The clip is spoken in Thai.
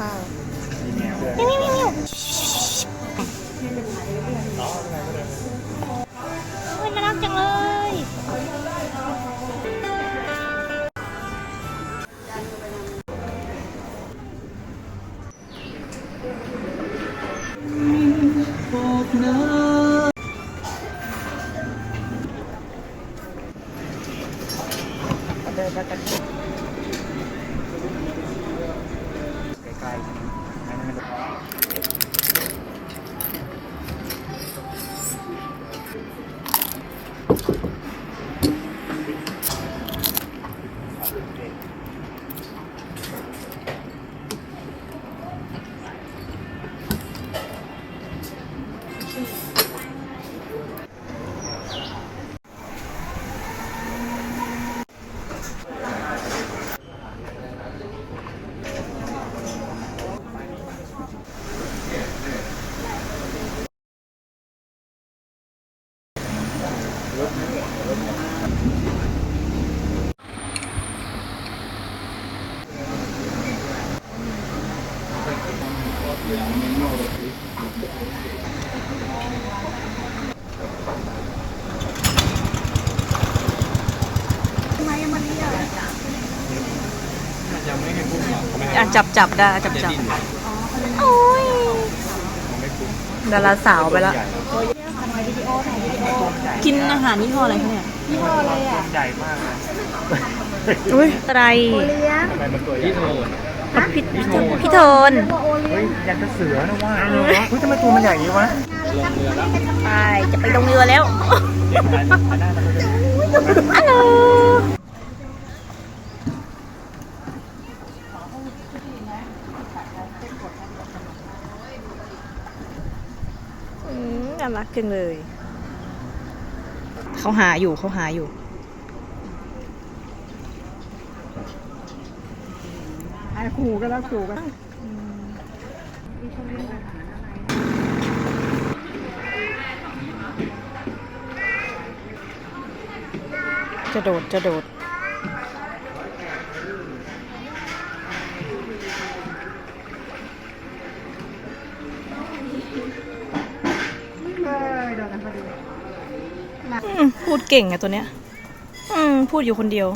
ข้าวมีแมวด้วยมิวมิวมิวโอ้ยน่ารักจังเลยเดิ น อกไม่ะจับจับได้จับจับโอ้ยดาราสาวไปละใหญ่ กินอาหารยี่ห้ออะไรคะเนี่ยใหญ่มากเลยอุ้ยอะไรทำไมมันตัวใหญ่พี่พี่พี่โทนเฮ้ยยันกระเสือนะว่าเฮ้ยทำไมตัวมันใหญ่อย่างนี้วะไปจะไปลงเรือแล้วเดี๋ยวหันหันหน้ามันก็จะฮัลโหลอืมน่ารักจังเลย เขาหาอยู่เขาหาอยู่ ไอ้ขู่ก็แล้วขู่กันจะโดด จะโดดอืม พูดเก่งอะตัวเนี้ย อืม พูดอยู่คนเดียว